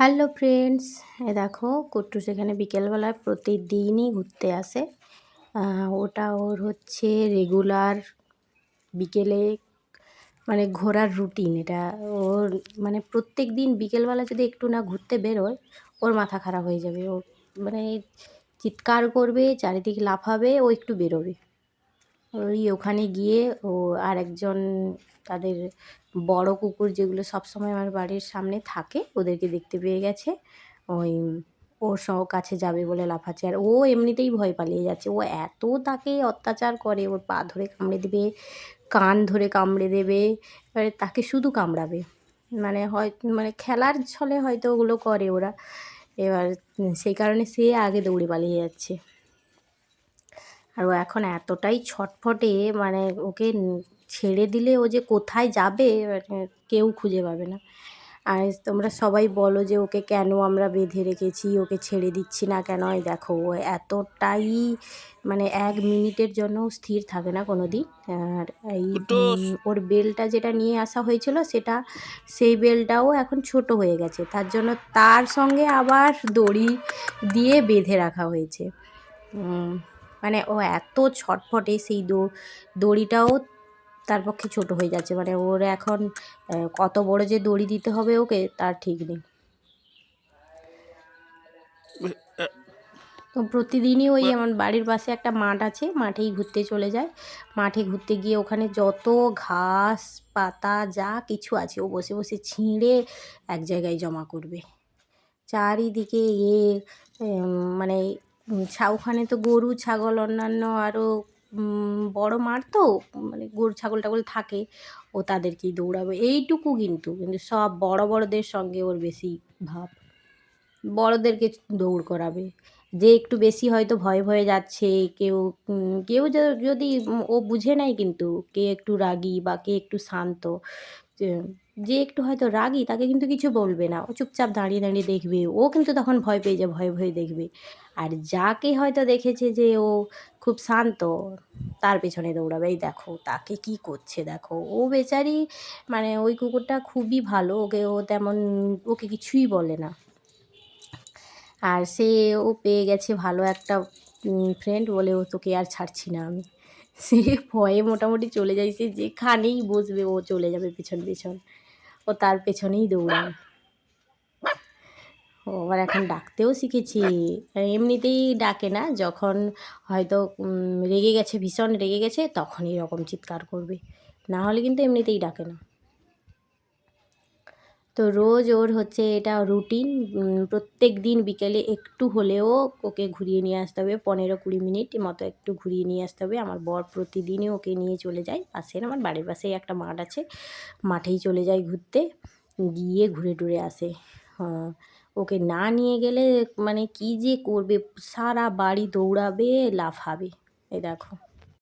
Hello friends, এ দেখো কুট্টু সেখানে বিকেলবেলায় প্রতিদিনই ঘুরতে আসে। ওটা ওর হচ্ছে রেগুলার বিকেলে মানে ঘোরার রুটিন এটা। ওর মানে প্রত্যেক দিন বিকেলবেলা যদি একটু না ঘুরতে বেরোয়, ওর মাথা খারাপ হয়ে যাবে। ও মানে চিৎকার করবে, চারিদিকে লাফাবে, ও একটু বেরোবে। ওই ওখানে গিয়ে ও আর একজন তাদের বড় কুকুর যেগুলো সবসময় আমার বাড়ির সামনে থাকে, ওদেরকে দেখতে পেয়ে গেছে। ওই ওর সহ কাছে যাবে বলে লাফাচ্ছে। আর ও এমনিতেই ভয় পালিয়ে যাচ্ছে। ও এত তাকে অত্যাচার করে, ওর পা ধরে কামড়ে দেবে, কান ধরে কামড়ে দেবে, এবারে তাকে শুধু কামড়াবে। মানে হয় মানে খেলার ছলে হয়তো ওগুলো করে ওরা। এবার সেই কারণে সে আগে দৌড়ে পালিয়ে যাচ্ছে। আর ও এখন এতটাই ছটফটে মানে ওকে ছেড়ে দিলে ও যে কোথায় যাবে মানে কেউ খুঁজে পাবে না। আর তোমরা সবাই বলো যে ওকে কেন আমরা বেঁধে রেখেছি ওকে ছেড়ে দিচ্ছি না কেন? এই দেখো ও এতটাই মানে এক মিনিটের জন্য স্থির থাকে না কোনো দিন আর এই ওর বেলটা যেটা নিয়ে আসা হয়েছিল সেটা সেই বেলটাও এখন ছোট হয়ে গেছে। তার জন্য তার সঙ্গে আবার দড়ি দিয়ে বেঁধে রাখা হয়েছে। মানে ও এত ছটফটে সেই দড়িটাও তার পক্ষে ছোট হয়ে যাচ্ছে। মানে ওর এখন কত বড় যে দড়ি দিতে হবে ওকে তার ঠিক নেই। তো প্রতিদিনই ওই আমার বাড়ির পাশে একটা মাঠ আছে মাঠেই ঘুরতে চলে যায়। মাঠে ঘুরতে গিয়ে ওখানে যত ঘাস পাতা যা কিছু আছে ও বসে বসে ছিঁড়ে এক জায়গায় জমা করবে। চারিদিকে এ মানে ওখানে তো গরু, ছাগল অন্যান্য আরও বড় মাঠ তো মানে গরু, ছাগল, টাগল থাকে, ও তাদেরকেই দৌড়াবে। এইটুকু কিন্তু কিন্তু সব বড় বড়দের সঙ্গে ওর বেশি ভাব। বড়দেরকে দৌড় করাবে। যে একটু বেশি হয়তো ভয়ে ভয়ে যাচ্ছে, কেউ কেউ যদি ও বুঝে নেয় কিন্তু, কে একটু রাগী বা কে একটু শান্ত যে- একটু হয়তো রাগী, তাকে কিন্তু কিছু বলবে না। ও চুপচাপ দাঁড়িয়ে দাঁড়িয়ে দেখবে। ও কিন্তু তখন ভয় পেয়ে যাবে ভয়ে ভয়ে দেখবে। আর যাকে হয়তো দেখেছে যে ও খুব শান্ত, তার পেছনে দৌড়াবে। এই দেখো, তাকে কি করছে, দেখো। ও বেচারি মানে ওই কুকুরটা খুবই ভালো, ওকে ও তেমন, ওকে কিছুই বলে না। আর সে, ও পেয়ে গেছে ভালো একটা ফ্রেন্ড বলে, ও তোকে আর ছাড়ছি না আমি। সে ভয়ে মোটামুটি চলে যায়, সে যেখানেই বসবে, ও চলে যাবে পেছন পেছন। ও তার পেছনেই দৌড়ায়। ও আবার এখন ডাকতেও শিখেছি। এমনিতেই ডাকে না, যখন হয়তো রেগে গেছে, ভীষণ রেগে গেছে তখন এরকম চিৎকার করবে। না হলে কিন্তু এমনিতেই ডাকে না। তো রোজ ওর হচ্ছে এটা রুটিন প্রত্যেক দিন বিকেলে একটু হলেও ওকে ঘুরিয়ে নিয়ে আসতে হবে। পনেরো কুড়ি মিনিট মতো একটু ঘুরিয়ে নিয়ে আসতে হবে। আমার বর প্রতিদিনই ওকে নিয়ে চলে যায়। পাশের আমার বাড়ির পাশেই একটা মাঠ আছে। মাঠেই চলে যায় ঘুরতে। গিয়ে ঘুরে টুরে আসে। হ্যাঁ, ওকে না নিয়ে গেলে মানে কি যে করবে? সারা বাড়ি দৌড়াবে লাফাবে। এই দেখো।